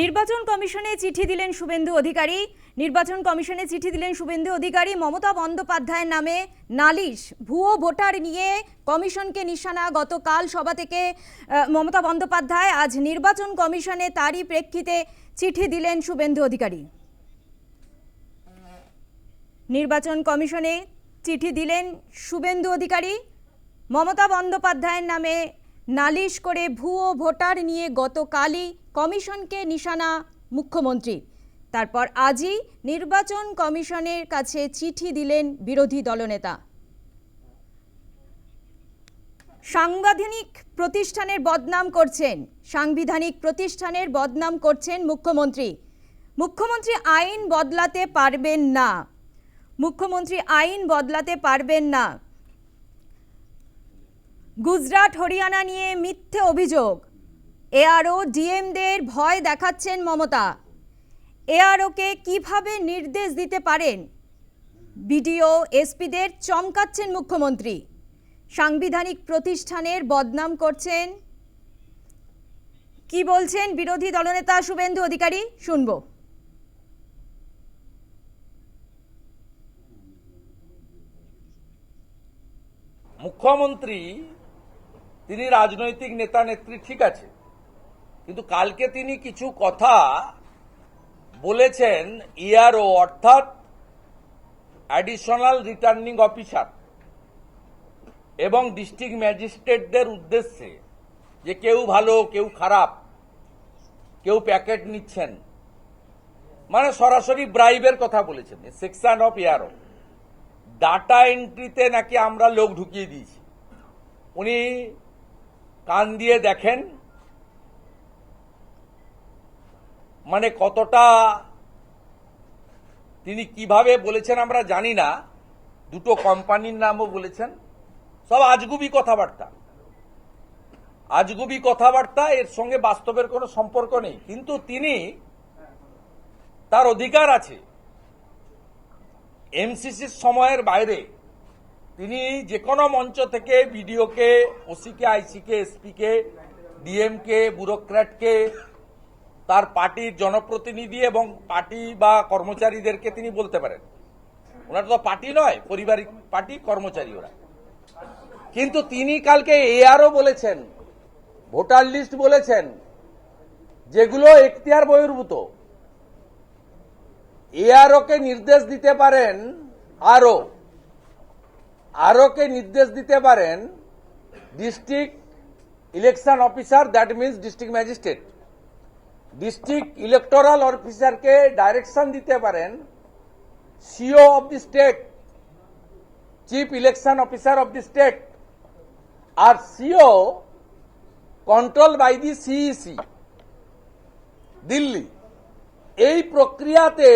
নির্বাচন কমিশনে চিঠি দিলেন শুভেন্দু অধিকারী। নির্বাচন কমিশনে চিঠি দিলেন শুভেন্দু অধিকারী। মমতা বন্দ্যোপাধ্যায়ের নামে নালিশ। ভুয়ো ভোটার নিয়ে কমিশনকে নিশানা। গতকাল সভা থেকে মমতা বন্দ্যোপাধ্যায় আজ নির্বাচন কমিশনে তারই প্রেক্ষিতে চিঠি দিলেন শুভেন্দু অধিকারী। নির্বাচন কমিশনে চিঠি দিলেন শুভেন্দু অধিকারী। মমতা বন্দ্যোপাধ্যায়ের নামে নালিশ করে ভুয়ো ভোটার নিয়ে গতকালই কমিশনকে নিশানা মুখ্যমন্ত্রী। তারপর আজই নির্বাচন কমিশনের কাছে চিঠি দিলেন বিরোধী দলনেতা। সাংবিধানিক প্রতিষ্ঠানের বদনাম করছেন, সাংবিধানিক প্রতিষ্ঠানের বদনাম করছেন মুখ্যমন্ত্রী। মুখ্যমন্ত্রী আইন বদলাতে পারবেন না। মুখ্যমন্ত্রী আইন বদলাতে পারবেন না। গুজরাট, হরিয়ানা নিয়ে মিথ্যে অভিযোগ। এআরও ডিএমদের ভয় দেখাচ্ছেন মমতা। এআরওকে কীভাবে নির্দেশ দিতে পারেন? বিডিও এসপিদের চমকাচ্ছেন মুখ্যমন্ত্রী। সাংবিধানিক প্রতিষ্ঠানের বদনাম করছেন। কি বলছেন বিরোধী দলনেতা শুভেন্দু অধিকারী? শুনব। মুখ্যমন্ত্রী তিনি রাজনৈতিক নেতা নেত্রী ঠিক আছে। কিন্তু কালকে তিনি কিছু কথা বলেছেন ইআরও অর্থাৎ অ্যাডিশনাল রিটার্নিং অফিসার এবং ডিস্ট্রিক্ট ম্যাজিস্ট্রেটদের উদ্দেশ্যে যে কেউ ভালো, কেউ খারাপ, কেউ প্যাকেট নিচ্ছেন। মানে সরাসরি ব্রাইবের কথা বলেছেন সেকশন অফ ইয়ারও ডাটা এন্ট্রিতে নাকি আমরা লোক ঢুকিয়ে দিয়েছি। উনি কান দিয়ে দেখেন মানে কতটা তিনি কীভাবে বলেছেন আমরা জানি না, দুটো কোম্পানির নামও বলেছেন, সব আজগুবি কথাবার্তা। আজগুবি কথাবার্তা, এর সঙ্গে বাস্তবের কোনো সম্পর্ক নেই, কিন্তু তিনি তার অধিকার আছে। এমসিসির সময়ের বাইরে তিনি যে কোনো মঞ্চ থেকে বিডিওকে, ওসিকে, আইসিকে, এসপিকে, ডিএমকে, ব্যুরোক্র্যাটকে, তার পার্টির জনপ্রতিনিধি এবং পার্টি বা কর্মচারীদেরকে তিনি বলতে পারেন। ওনার তো পার্টি নয়, পরিবারিক পার্টি, কর্মচারী ওরা। কিন্তু তিনি কালকে এআরও বলেছেন, ভোটার লিস্ট বলেছেন, যেগুলো এখতিয়ার বহির্ভূত। এআরওকে নির্দেশ দিতে পারেন আরও। আরওকে নির্দেশ দিতে পারেন district election officer that means district magistrate district electoral অফিসারকে ডাইরেকশন দিতে পারেন CEO of the state chief election officer of the state R CEO control by the CEC Delhi. এই প্রক্রিয়াতে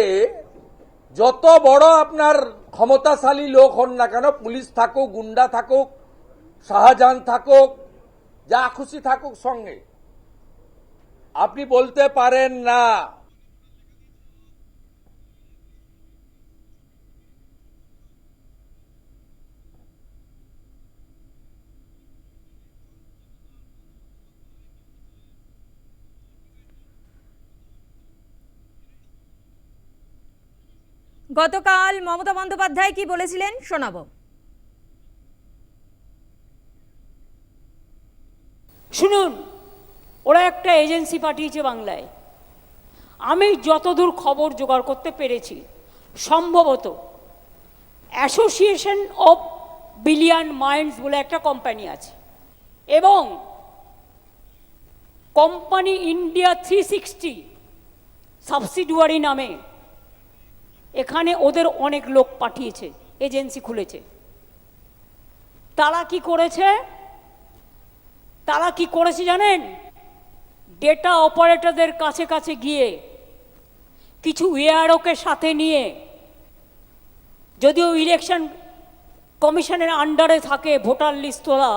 যত বড় আপনার ক্ষমতাশালী লোক হন না কেন? পুলিশ থাকুক, গুন্ডা থাকুক, শাহজাহান থাকুক, যা খুশি থাকুক সঙ্গে। আপনি বলতে পারেন না। গতকাল মমতা বন্দ্যোপাধ্যায় কি বলেছিলেন শোনাবো। শুনুন, ওরা একটা এজেন্সি পাঠিয়েছে বাংলায়। আমি যতদূর খবর জোগাড় করতে পেরেছি, সম্ভবত অ্যাসোসিয়েশন অফ বিলিয়ান মাইন্ডস বলে একটা কোম্পানি আছে এবং company India three sixty subsidiary নামে এখানে ওদের অনেক লোক পাঠিয়েছে, এজেন্সি খুলেছে। তারা কি করেছে? তারা কি করেছে জানেন? ডেটা অপারেটরদের কাছে কাছে গিয়ে কিছু এআরওকে সাথে নিয়ে, যদিও ইলেকশন কমিশনের আন্ডারে থাকে ভোটার লিস্ট তোলা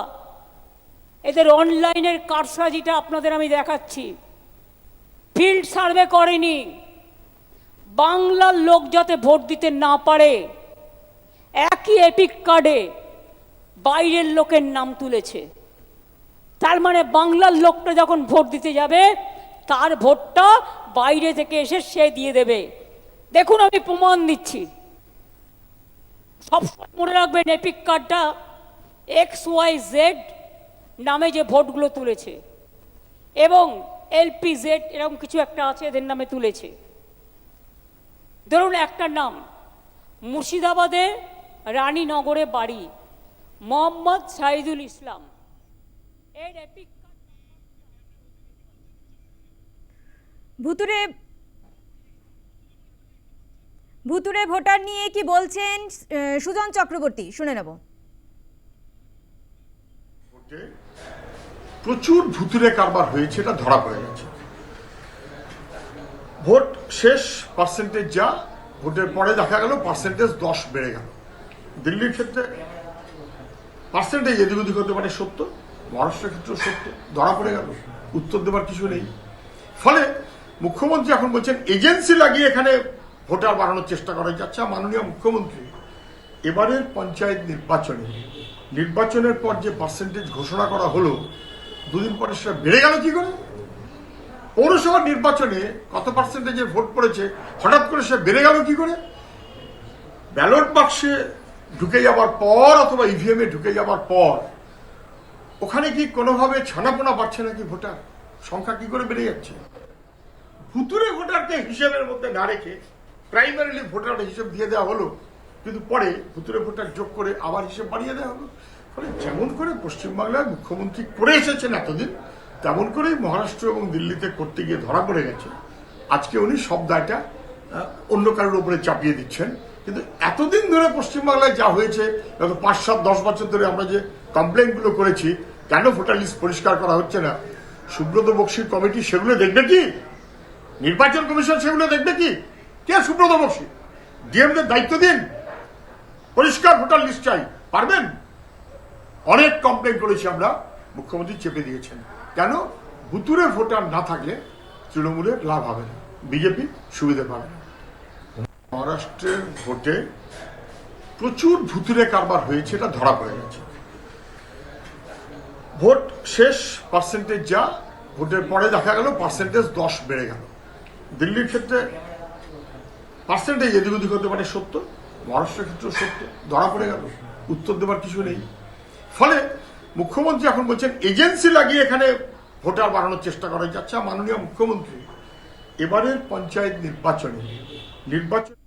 এদের অনলাইনের কারসাজিটা আপনাদের আমি দেখাচ্ছি। ফিল্ড সার্ভে করেনি। বাংলার লোক যাতে ভোট দিতে না পারে, একই এপিক কার্ডে বাইরের লোকের নাম তুলেছে। তার মানে বাংলার লোকটা যখন ভোট দিতে যাবে, তার ভোটটা বাইরে থেকে এসে সে দিয়ে দেবে। দেখুন আমি প্রমাণ দিচ্ছি। সব মনে রাখবেন এপিক কার্ডটা এক্স ওয়াই জেড নামে যে ভোটগুলো তুলেছে এবং এলপি জেড এরকম কিছু একটা আছে, এদের নামে তুলেছে। ধরুন একটা নাম মুর্শিদাবাদে রানীনগরে বাড়ি মোহাম্মদ সাইদুল ইসলাম। এর এপিক ভুতুরে ভুতুরে ভোটার নিয়ে কি বলছেন সুজন চক্রবর্তী? শুনে নেব। প্রচুর ভুতুরে কারবার হয়েছে এটা ধরা পড়ে গেছে। ভোট শেষ পার্সেন্টেজ যা, ভোটের পরে দেখা গেল পার্সেন্টেজ দশ বেড়ে গেল। দিল্লির ক্ষেত্রে পার্সেন্টেজ এদিক ওদিক হতে পারে সত্য মহারাষ্ট্রের ক্ষেত্রেও সত্য ধরা পড়ে গেল, উত্তর দেবার কিছু নেই। ফলে মুখ্যমন্ত্রী এখন বলছেন এজেন্সি লাগিয়ে এখানে ভোটার বাড়ানোর চেষ্টা করা যাচ্ছে মাননীয় মুখ্যমন্ত্রী, এবারের পঞ্চায়েত নির্বাচনে, নির্বাচনের পর যে পার্সেন্টেজ ঘোষণা করা হলো, দুদিন পরে সেটা বেড়ে গেল কি করে? পৌরসভার নির্বাচনে কত পার্সেন্টেজের ভোট পড়েছে, হঠাৎ করে সে বেড়ে গেল কি করে? ব্যালট বাক্সে ঢুকে যাবার পর অথবা ইভিএম এ ঢুকে যাবার পর, ওখানে কি কোনোভাবে ছানাপোনা পাচ্ছে নাকি ভোটার? সংখ্যা কি করে বেড়ে যাচ্ছে? ভুতুরে ভোটারকে হিসেবের মধ্যে না রেখে প্রাইমারিলি ভোটার হিসেব দিয়ে দেওয়া হলো, কিন্তু পরে ভুতুরে ভোটার যোগ করে আবার হিসেব বাড়িয়ে দেওয়া হলো। ফলে যেমন করে পশ্চিমবাংলার মুখ্যমন্ত্রী করে এসেছেন এতদিন তেমন করেই মহারাষ্ট্র এবং দিল্লিতে করতে গিয়ে ধরা পড়ে গেছে। আজকে উনি সব দায়টা অন্য কারোর উপরে চাপিয়ে দিচ্ছেন। কিন্তু এতদিন ধরে পশ্চিমবাংলায় যা হয়েছে, গত পাঁচ, সাত, দশ বছর ধরে আমরা যে কমপ্লেনগুলো করেছি, কেন ভোটার লিস্ট পরিষ্কার করা হচ্ছে না? সুব্রত বক্সির কমিটি সেগুলো দেখবে কি? নির্বাচন কমিশন সেগুলো দেখবে কি? কে সুব্রত বক্সি? ডিএমদের দায়িত্ব দিন। পরিষ্কার ভোটার লিস্ট চাই। পারবেন? অনেক কমপ্লেন করেছি আমরা, মুখ্যমন্ত্রী চেপে দিয়েছেন। কেন? ভুতুরে ভোটার না থাকলে তৃণমূলের লাভ হবে না। বিজেপি সুবিধা পাবে মহারাষ্ট্রের ভোটে প্রচুর ভুতুরে কারবার হয়েছে, এটা ধরা পড়ে গেছে। ভোট শেষ পার্সেন্টেজ যা, ভোটের পরে দেখা গেল পার্সেন্টেজ দশ বেড়ে গেল। দিল্লির ক্ষেত্রে পার্সেন্টেজ এদিক ওদিক হতে পারে সত্য মহারাষ্ট্রের ক্ষেত্রেও সত্য ধরা পড়ে গেল। উত্তর দেবার কিছু নেই। ফলে মুখ্যমন্ত্রী এখন বলছেন এজেন্সি লাগিয়ে এখানে ভোটার বাড়ানোর চেষ্টা করা যাচ্ছে। মাননীয় মুখ্যমন্ত্রী এবারের পঞ্চায়েত নির্বাচনে নির্বাচন